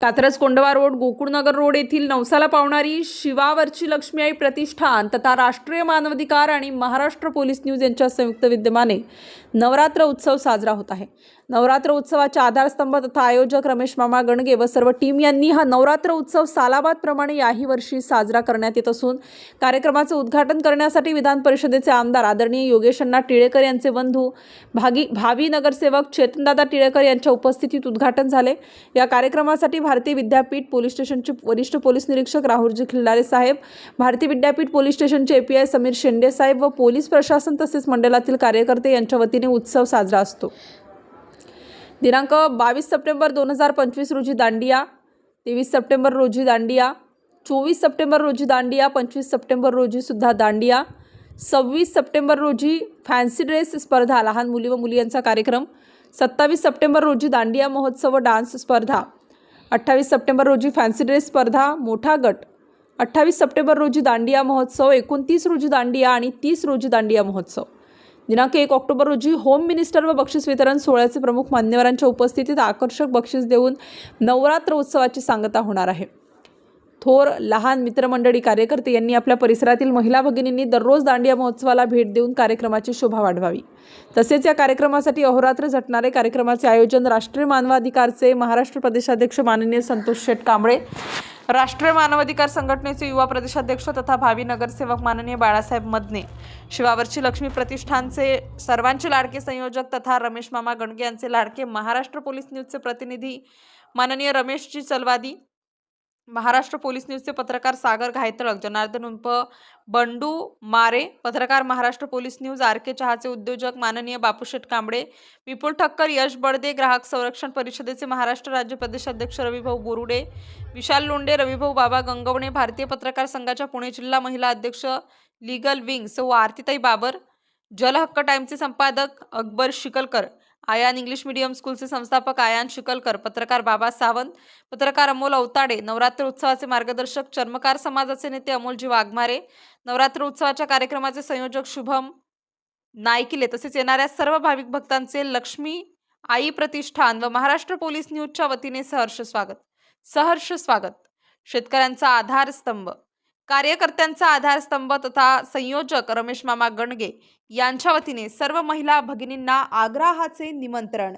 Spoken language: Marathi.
कात्रज कोंडवा रोड गोकुळनगर रोड येथील नवसाला पावणारी शिवावरची लक्ष्मी आई प्रतिष्ठान तथा राष्ट्रीय मानवाधिकार आणि महाराष्ट्र पोलीस न्यूज यांच्या संयुक्त विद्यमाने नवरात्र उत्सव साजरा होत आहे. नवरात्र उत्सवाच्या आधारस्तंभ तथा आयोजक रमेश मामा गणगे व सर्व टीम यांनी हा नवरात्र उत्सव सालाबादप्रमाणे याही वर्षी साजरा करण्यात येत असून कार्यक्रमाचे उद्घाटन करण्यासाठी विधान परिषदेचे आमदार आदरणीय योगेशन्ना टिळेकर यांचे बंधू भागी भावी नगरसेवक चेतनदादा टिळेकर यांच्या उपस्थितीत उद्घाटन झाले. या कार्यक्रमासाठी भारतीय विद्यापीठ पोलीस स्टेशनचे वरिष्ठ पोलीस निरीक्षक राहुलजी खिल्लारे साहेब भारतीय विद्यापीठ पोलीस स्टेशनचे एपीआय समीर शेंडे साहेब व पोलीस प्रशासन तसेच मंडळातील कार्यकर्ते यांच्या वतीने उत्सव साजरा असतो. दिनांक बावीस सप्टेंबर दोन हजार पंचवीस रोजी दांडिया तेवीस सप्टेंबर रोजी दांडिया चोवीस सप्टेंबर रोजी दांडिया पंचवीस सप्टेंबर रोजी सुद्धा दांडिया सव्वीस सप्टेंबर रोजी फॅन्सी ड्रेस स्पर्धा लहान मुली व मुली यांचा कार्यक्रम सत्तावीस सप्टेंबर रोजी दांडिया महोत्सव व डान्स स्पर्धा अठ्ठावीस सप्टेंबर रोजी फॅन्सी ड्रेस स्पर्धा मोठा गट अठ्ठावीस सप्टेंबर रोजी दांडिया महोत्सव एकोणतीस रोजी दांडिया आणि तीस रोजी दांडिया महोत्सव. दिनांक एक ऑक्टोबर रोजी होम मिनिस्टर व बक्षीस वितरण सोहळ्याचे प्रमुख मान्यवरांच्या उपस्थितीत आकर्षक बक्षीस देऊन नवरात्र उत्सवाची सांगता होणार आहे. थोर लहान मित्रमंडळी कार्यकर्ते यांनी आपल्या परिसरातील महिला भगिनींनी दररोज दांडिया महोत्सवाला भेट देऊन कार्यक्रमाची शोभा वाढवावी. तसेच या कार्यक्रमासाठी अहोरात्र झटणारे कार्यक्रमाचे आयोजन राष्ट्रीय मानवाधिकारचे महाराष्ट्र प्रदेशाध्यक्ष माननीय संतोष शेठ कांबळे राष्ट्रीय मानवाधिकार संघटनेचे युवा प्रदेशाध्यक्ष तथा भावी नगरसेवक माननीय बाळासाहेब मदने शिवावरची लक्ष्मी प्रतिष्ठानचे सर्वांचे लाडके संयोजक तथा रमेश मामा गणगे यांचे लाडके महाराष्ट्र पोलीस न्यूजचे प्रतिनिधी माननीय रमेशजी चलवादी महाराष्ट्र पोलीस न्यूजचे पत्रकार सागर घायतळक जनार्दन उंप बंडू मारे पत्रकार Maharashtra police news R K चहाचे उद्योजक माननीय बापूशेठ कांबळे विपुल ठक्कर यश बडदे ग्राहक संरक्षण परिषदेचे महाराष्ट्र राज्य प्रदेशाध्यक्ष रविभाऊ बोरुडे विशाल लोंडे रविभाऊ बाबा गंगवणे भारतीय पत्रकार संघाच्या पुणे जिल्हा महिला अध्यक्ष लिगल विंग सौ आरतीताई बाबर जलहक्क टाईमचे संपादक अकबर शिकलकर आयान इंग्लिश मीडियम स्कूलचे संस्थापक आयान शिकलकर पत्रकार बाबा सावंत पत्रकार अमोल अवताडे नवरात्र उत्सवाचे मार्गदर्शक चर्मकार समाजाचे नेते अमोलजी वाघमारे नवरात्र उत्सवाच्या कार्यक्रमाचे संयोजक शुभम नायकिले तसेच येणाऱ्या सर्व भाविक भक्तांचे लक्ष्मी आई प्रतिष्ठान व महाराष्ट्र पोलीस न्यूजच्या वतीने सहर्ष स्वागत. सहर्ष स्वागत. शेतकऱ्यांचा आधारस्तंभ. कार्यकर्त्यांचा आधारस्तंभ तथा संयोजक रमेश मामा गणगे यांच्या वतीने सर्व महिला भगिनींना आग्रहाचे निमंत्रण.